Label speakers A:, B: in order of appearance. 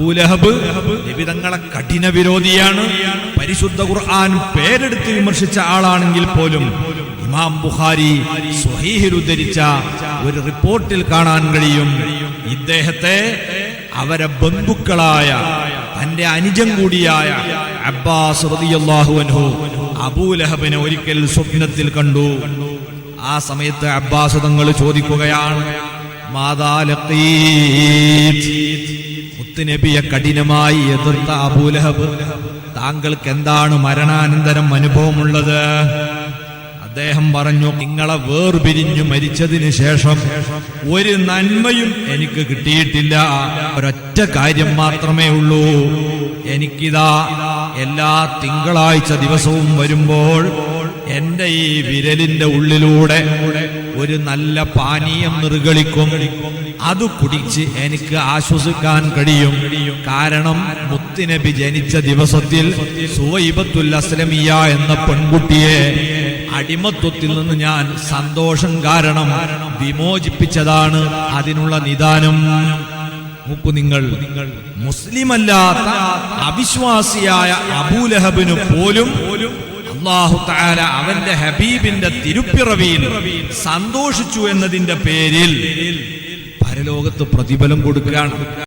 A: അബൂലഹബ് നിബിതങ്ങളെ കഠിന വിരോധിയാണ്. പരിശുദ്ധ ഖുർആൻ പേരെടുത്ത് വിമർശിച്ച ആളാണെങ്കിൽ പോലും ഇമാം ബുഖാരി സ്വഹീഹിൽ ഉദ്ധരിച്ച ഒരു റിപ്പോർട്ടിൽ കാണാൻ കഴിയും. ഇദ്ദേഹത്തെ അവരെ ബന്ധുക്കളായ തന്റെ അനുജം കൂടിയായ അബ്ബാസ് അൻഹു അബൂലഹബിനെ ഒരിക്കൽ സ്വപ്നത്തിൽ കണ്ടു. ആ സമയത്ത് അബ്ബാസ് തങ്ങൾ ചോദിക്കുകയാണ് മാതാ ലഖീത് മുത്തുനബിയെ കഠിനമായി എതിർത്ത അബൂലഹബ് താങ്കൾക്ക് എന്താണ് മരണാനന്തരം അനുഭവമുള്ളത്? അദ്ദേഹം പറഞ്ഞു നിങ്ങളെ വേർപിരിഞ്ഞു മരിച്ചതിന് ശേഷം ഒരു നന്മയും എനിക്ക് കിട്ടിയിട്ടില്ല. ഒരൊറ്റ കാര്യം മാത്രമേ ഉള്ളൂ. എനിക്കിതാ എല്ലാ തിങ്കളാഴ്ച ദിവസവും വരുമ്പോൾ എന്റെ ഈ വിരലിന്റെ ഉള്ളിലൂടെ ഒരു നല്ല പാനീയം നിർഗളിക്കും. അത് കുടിച്ച് എനിക്ക് ആശ്വസിക്കാൻ കഴിയും. കാരണം മുത്തുനബി ജനിച്ച ദിവസത്തിൽ സുവൈബത്തുൽ അസ്ലമിയ എന്ന പെൺകുട്ടിയെ അടിമത്വത്തിൽ നിന്ന് ഞാൻ സന്തോഷം കാരണം വിമോചിപ്പിച്ചതാണ് അതിനുള്ള നിദാനം. നോക്കൂ നിങ്ങൾ മുസ്ലിമല്ലാത്ത അവിശ്വാസിയായ അബൂലഹബിന് പോലും അള്ളാഹു താര അവന്റെ ഹബീബിന്റെ തിരുപ്പിറവിയിൽ സന്തോഷിച്ചു എന്നതിന്റെ പേരിൽ പരലോകത്ത് പ്രതിഫലം കൊടുക്കുകയാണ്.